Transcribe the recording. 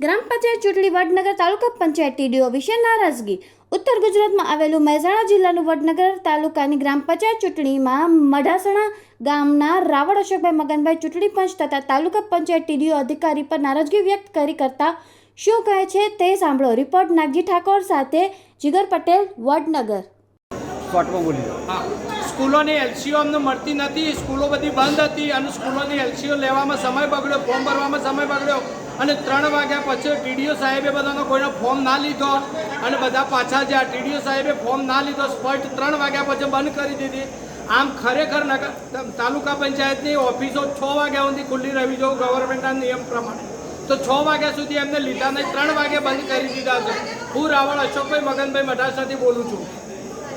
ગ્રામ પંચાયત ચૂંટણી વડનગર તાલુકા પંચાયત ટીડીઓ વિશે નારાજગી. ઉત્તર ગુજરાતમાં આવેલું મહેસાણા જિલ્લાનું વડનગર તાલુકાની ગ્રામ પંચાયત ચૂંટણીમાં મઢાસણા ગામના રાવળ અશોકભાઈ મગનભાઈ ચૂંટણી પંચ તથા તાલુકા પંચાયત ટીડીઓ અધિકારી પર નારાજગી વ્યક્ત કરી કરતા શું કહે છે તે સાંભળો. રિપોર્ટ નાગજી ઠાકોર સાથે જીગર પટેલ, વડનગર. શોર્ટમાં બોલી હા. સ્કૂલોની એલસીઓ અમને મળતી નથી, સ્કૂલો બધી બંધ હતી અને સ્કૂલોની એલસીઓ લેવામાં સમય બગડ્યો, ફોર્મ ભરવામાં સમય બગડ્યો. અને ત્રણ વાગ્યા પછી ટીડીઓ સાહેબે બધાનો કોઈનો ફોર્મ ના લીધો અને બધા પાછા જ્યાં ટીડીઓ સાહેબે ફોર્મ ના લીધો, સ્પષ્ટ ત્રણ વાગ્યા પછી બંધ કરી દીધી. આમ ખરેખર નગર તાલુકા પંચાયતની ઓફિસો છ વાગ્યા સુધી ખુલ્લી રહેવી જોઈએ ગવર્મેન્ટના નિયમ પ્રમાણે. તો છ વાગ્યા સુધી એમને લીધા નહીં ત્રણ વાગે બંધ કરી દીધા છે. હું રાવળ અશોકભાઈ મગનભાઈ મઢાસાથી બોલું છું.